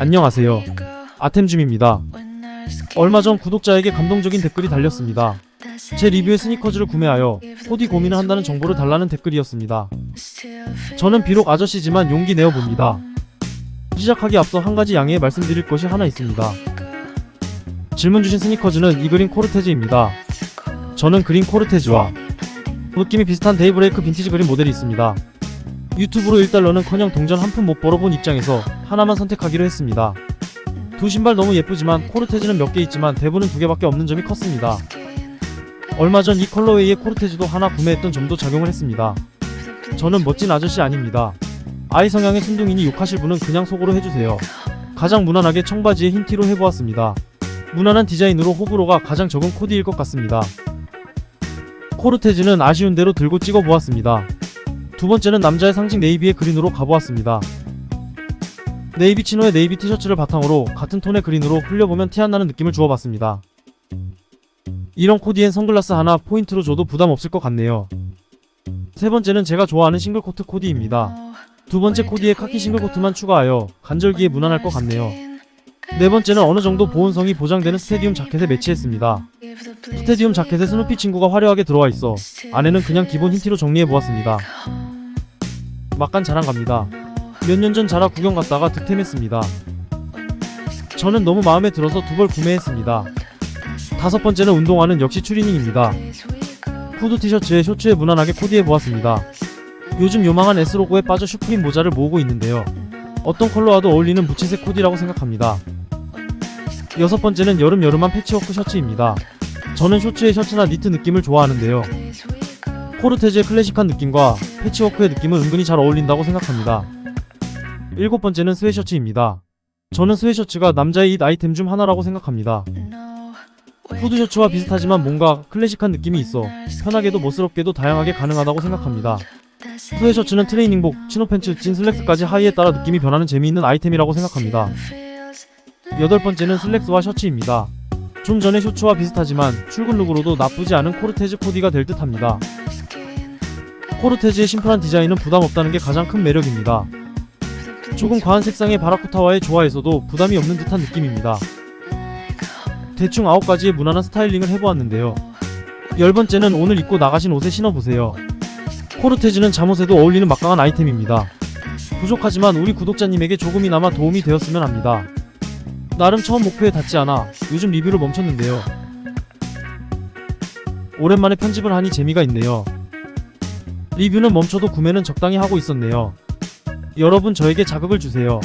안녕하세요. 아템줌입니다. 얼마 전 구독자에게 감동적인 댓글이 달렸습니다. 제 리뷰의 스니커즈를 구매하여 코디 고민을 한다는 정보를 달라는 댓글이었습니다. 저는 비록 아저씨지만 용기 내어 봅니다. 시작하기 앞서 한 가지 양해에 말씀드릴 것이 하나 있습니다. 질문 주신 스니커즈는 이그린 코르테즈입니다. 저는 그린 코르테즈와 느낌이 비슷한 데이브레이크 빈티지 그린 모델이 있습니다. 유튜브로 1달러는 커녕 동전 한 푼 못 벌어본 입장에서 하나만 선택하기로 했습니다. 두 신발 너무 예쁘지만 코르테즈는 몇 개 있지만 대부분 두 개밖에 없는 점이 컸습니다. 얼마 전 이 컬러웨이의 코르테즈도 하나 구매했던 점도 작용을 했습니다. 저는 멋진 아저씨 아닙니다. 아이 성향의 순둥이니 욕하실 분은 그냥 속으로 해주세요. 가장 무난하게 청바지에 흰 티로 해보았습니다. 무난한 디자인으로 호불호가 가장 적은 코디일 것 같습니다. 코르테즈는 아쉬운 대로 들고 찍어보았습니다. 두 번째는 남자의 상징 네이비의 그린으로 가보았습니다. 네이비 치노의 네이비 티셔츠를 바탕으로 같은 톤의 그린으로 흘려보면 티 안 나는 느낌을 주어봤습니다. 이런 코디엔 선글라스 하나 포인트로 줘도 부담 없을 것 같네요. 세 번째는 제가 좋아하는 싱글코트 코디입니다. 두 번째 코디에 카키 싱글코트만 추가하여 간절기에 무난할 것 같네요. 네 번째는 어느 정도 보온성이 보장되는 스테디움 자켓에 매치했습니다. 스테디움 자켓에 스누피 친구가 화려하게 들어와 있어 안에는 그냥 기본 흰티로 정리해 보았습니다. 막간 자랑 갑니다. 몇 년 전 자라 구경 갔다가 득템했습니다. 저는 너무 마음에 들어서 두 벌 구매했습니다. 다섯 번째는 운동화는 역시 추리닝입니다. 후드 티셔츠에 쇼츠에 무난하게 코디해 보았습니다. 요즘 요망한 S로고에 빠져 슈프림 모자를 모으고 있는데요. 어떤 컬러와도 어울리는 무채색 코디라고 생각합니다. 여섯 번째는 여름 여름한 패치워크 셔츠입니다. 저는 쇼츠의 셔츠나 니트 느낌을 좋아하는데요. 코르테즈의 클래식한 느낌과 패치워크의 느낌은 은근히 잘 어울린다고 생각합니다. 일곱 번째는 스웨셔츠입니다. 저는 스웨셔츠가 남자의 잇 아이템 중 하나라고 생각합니다. 후드 셔츠와 비슷하지만 뭔가 클래식한 느낌이 있어 편하게도 멋스럽게도 다양하게 가능하다고 생각합니다. 스웨셔츠는 트레이닝복, 치노 팬츠, 진 슬랙스까지 하의에 따라 느낌이 변하는 재미있는 아이템이라고 생각합니다. 여덟 번째는 슬랙스와 셔츠입니다. 좀 전에 쇼츠와 비슷하지만 출근 룩으로도 나쁘지 않은 코르테즈 코디가 될 듯합니다. 코르테즈의 심플한 디자인은 부담 없다는 게 가장 큰 매력입니다. 조금 과한 색상의 바라쿠타와의 조화에서도 부담이 없는 듯한 느낌입니다. 대충 9가지의 무난한 스타일링을 해보았는데요. 열 번째는 오늘 입고 나가신 옷에 신어보세요. 코르테즈는 잠옷에도 어울리는 막강한 아이템입니다. 부족하지만 우리 구독자님에게 조금이나마 도움이 되었으면 합니다. 나름 처음 목표에 닿지 않아 요즘 리뷰를 멈췄는데요. 오랜만에 편집을 하니 재미가 있네요. 리뷰는 멈춰도 구매는 적당히 하고 있었네요. 여러분 저에게 자극을 주세요.